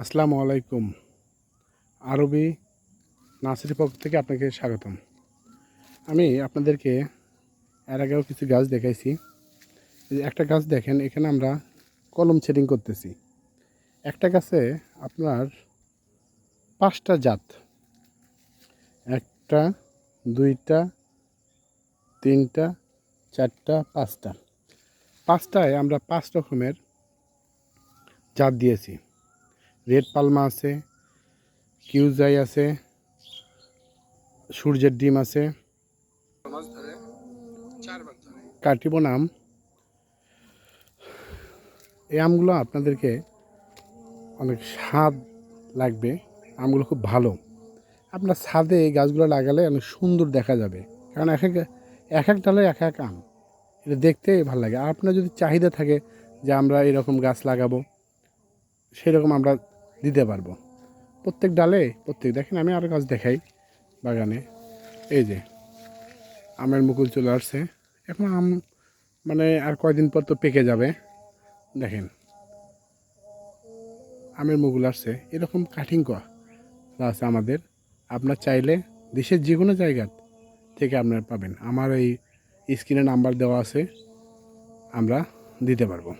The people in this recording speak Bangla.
আসসালামু আলাইকুম। আরবি নার্সারি পক্ষ থেকে আপনাকে স্বাগতম। আমি আপনাদেরকে এর আগেও কিছু গাছ দেখাইছি। একটা গাছ দেখেন, এখানে আমরা কলম সেটিং করতেছি। একটা গাছে আপনার পাঁচটা জাত। একটা, দুইটা, তিনটা, চারটা, পাঁচটা। পাঁচটায় আমরা পাঁচ রকমের জাত দিয়েছি। রেড পালমা আছে, কিউজাই আছে, সূর্যের ডিম আছে। কাটিবন আম। এই আমগুলো আপনাদেরকে অনেক স্বাদ লাগবে, আমগুলো খুব ভালো। আপনার ছাদে এই গাছগুলো লাগালে অনেক সুন্দর দেখা যাবে, কারণ এক এক এক এক ডালে এক এক আম। এটা দেখতে ভালো লাগে। আর আপনার যদি চাহিদা থাকে যে আমরা এরকম গাছ লাগাবো, সেরকম আমরা দিতে পারব। প্রত্যেক ডালে, প্রত্যেক, দেখেন আমি আরও গাছ দেখাই বাগানে। এই যে, আমের মুকুল চলে আসছে। এখন আম মানে আর কয়দিন পর তো পেকে যাবে। দেখেন, আমের মুকুল আসছে। এরকম কাঠিং আছে আমাদের। আপনার চাইলে দেশের যে কোনো জায়গা থেকে আপনারা পাবেন। আমার এই স্ক্রিনে নাম্বার দেওয়া আছে। আমরা দিতে পারব।